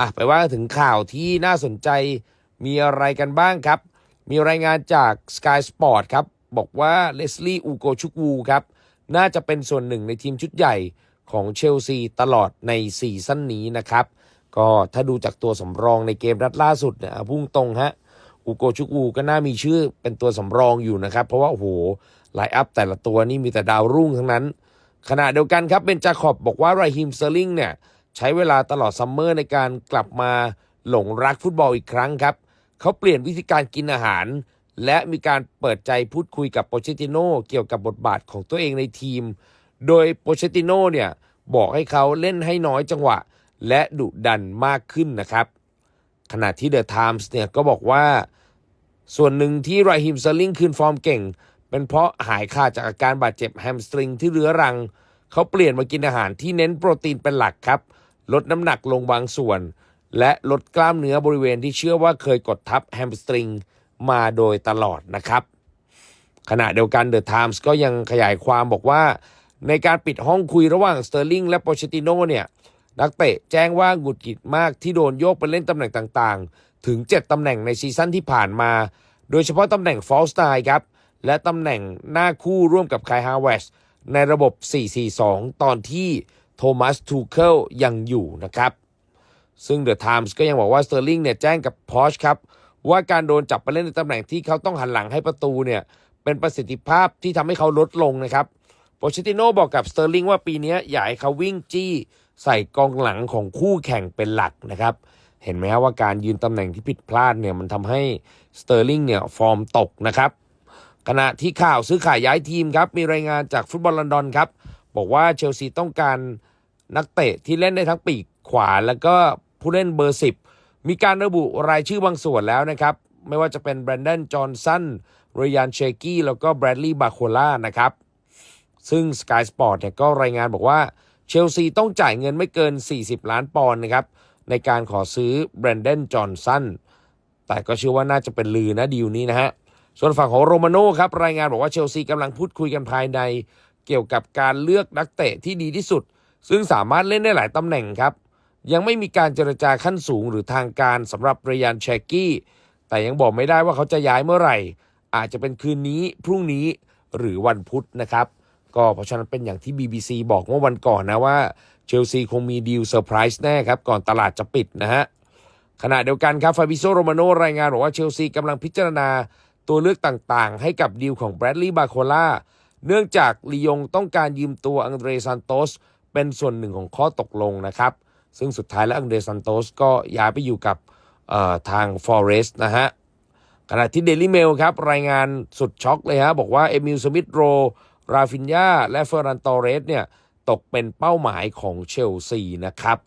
อะไปว่าถึงข่าวที่น่าสนใจมีอะไรกันบ้างครับ มีรายงานจาก Sky Sport ครับ บอกว่าเลสลี่อูโกชุกวูครับ น่าจะเป็นส่วนหนึ่งในทีมชุดใหญ่ของเชลซีตลอดในซีซั่นนี้นะครับ ก็ถ้าดูจากตัวสำรองในเกมนัดล่าสุดเนี่ยพุ่งตรงฮะอูโกชุกวูก็น่ามีชื่อเป็นตัวสำรองอยู่นะครับ เพราะว่าโอ้โหไลน์อัพแต่ละตัวนี่มีแต่ดาวรุ่งทั้งนั้น ขณะเดียวกันครับเบนจาขอบบอกว่าไรฮิมเซอร์ลิงเนี่ย ใช้เวลาตลอดซัมเมอร์ในการกลับมาหลงรักฟุตบอลอีกครั้งครับ เขาเปลี่ยนวิธีการกินอาหาร และมีการเปิดใจพูดคุยกับโปเชติโนเกี่ยวกับบทบาทของตัวเองในทีม โดยโปเชติโนเนี่ยบอกให้เขาเล่นให้น้อยจังหวะ และดุดันมากขึ้นนะครับ ขณะที่เดอะไทมส์เนี่ยก็บอกว่า ส่วนหนึ่งที่ไรฮิมเซอร์ลิงคืนฟอร์มเก่ง เป็นเพราะหายขาดจากอาการบาดเจ็บแฮมสตริงที่เรื้อรัง เขาเปลี่ยนมากินอาหารที่เน้นโปรตีนเป็นหลักครับ ลดน้ำหนักลงบางส่วน และลดกล้ามเนื้อบริเวณที่เชื่อว่าเคยกดทับแฮมสตริงมาโดยตลอดนะครับขณะเดียวกันเดอะไทมส์ก็ยังขยายความบอกว่า ในการปิดห้องคุยระหว่างสเตอร์ลิงและโปเชติโนเนี่ยนักเตะแจ้งว่าหงุดหงิดมากที่โดนโยกไปเล่นตำแหน่งต่างๆ ถึง 7 ตำแหน่งในซีซั่นที่ผ่านมา โดยเฉพาะตำแหน่งฟอลสไตล์ครับ และตำแหน่งหน้าคู่ร่วมกับคายฮาวเวสในระบบ 4-4-2 ตอนที่ โทมัสทูเคิลยังอยู่นะครับ ซึ่งเดอะไทมส์ก็ยังบอกว่าสเตอร์ลิงเนี่ยแจ้งกับพอชครับ ว่าการโดนจับไปเล่นในตำแหน่งที่เขาต้องหันหลังให้ประตูเนี่ย เป็นประสิทธิภาพที่ทำให้เขาลดลงนะครับโปเชติโนบอกกับสเตอร์ลิงว่าปีนี้อยากให้เขาวิ่งจี้ใส่กองหลังของคู่แข่งเป็นหลักนะครับ เห็นไหมครับว่าการยืนตำแหน่งที่ผิดพลาดเนี่ยมันทำให้สเตอร์ลิงเนี่ยฟอร์มตกนะครับขณะที่ข่าวซื้อขายย้ายทีมครับ มีรายงานจากฟุตบอลลอนดอนครับ บอกว่าเชลซีต้องการ นักเตะที่เล่นได้ทั้งปีกขวาแล้วก็ผู้เล่นเบอร์ 10 มีการระบุรายชื่อบางส่วนแล้วนะครับ ไม่ว่าจะเป็นแบรนด o นจอห์นสันเรยันเชกี้แล้วก็แบรดลีย์บาโคล่านะครับ ซึ่ง Sky Sport เนี่ยก็รายงานบอกว่าเชลซีต้องจ่ายเงินไม่เกิน 40 ล้านปอนด์นะครับ ในการขอซื้อแบรนด o นจอห์นสันแต่ก็เชื่อว่าน่าจะเป็นลือนะดีลนี้นะฮะส่วนฝั่งของโรมาโน่ครับรายงานบอกว่าเชลซีกำลังพูดคุยกันภายใน เกี่ยวกับการเลือกนักเตะที่ดีที่สุด ซึ่งสามารถเล่นได้หลายตำแหน่งครับ ยังไม่มีการเจรจาขั้นสูงหรือทางการสำหรับเรยันเชกกี้ แต่ยังบอกไม่ได้ว่าเขาจะย้ายเมื่อไหร่ อาจจะเป็นคืนนี้พรุ่งนี้หรือวันพุธนะครับ ก็เพราะฉะนั้นเป็นอย่างที่ BBC บอกเมื่อวันก่อนนะว่าเชลซีคงมีดีลเซอร์ไพรส์แน่ครับ ก่อนตลาดจะปิดนะฮะขณะเดียวกันครับฟาบิโซโรมาโนรายงานบอกว่าเชลซีกำลังพิจารณาตัวเลือกต่างๆ ให้กับดีลของแบรดลีย์บาโคล่าเนื่องจากลียงต้องการยืมตัวอังเดรซันโตส เป็นส่วนหนึ่งของข้อตกลงนะครับ ซึ่งสุดท้ายแล้วอังเดรซันโตสก็ย้ายไปอยู่กับทางฟอเรสต์นะฮะขณะที่เดลิเมลครับ รายงานสุดช็อกเลยฮะ บอกว่าเอมิลสมิธโร ราฟินยาและเฟอร์รันตอเรสเนี่ย ตกเป็นเป้าหมายของเชลซีนะครับ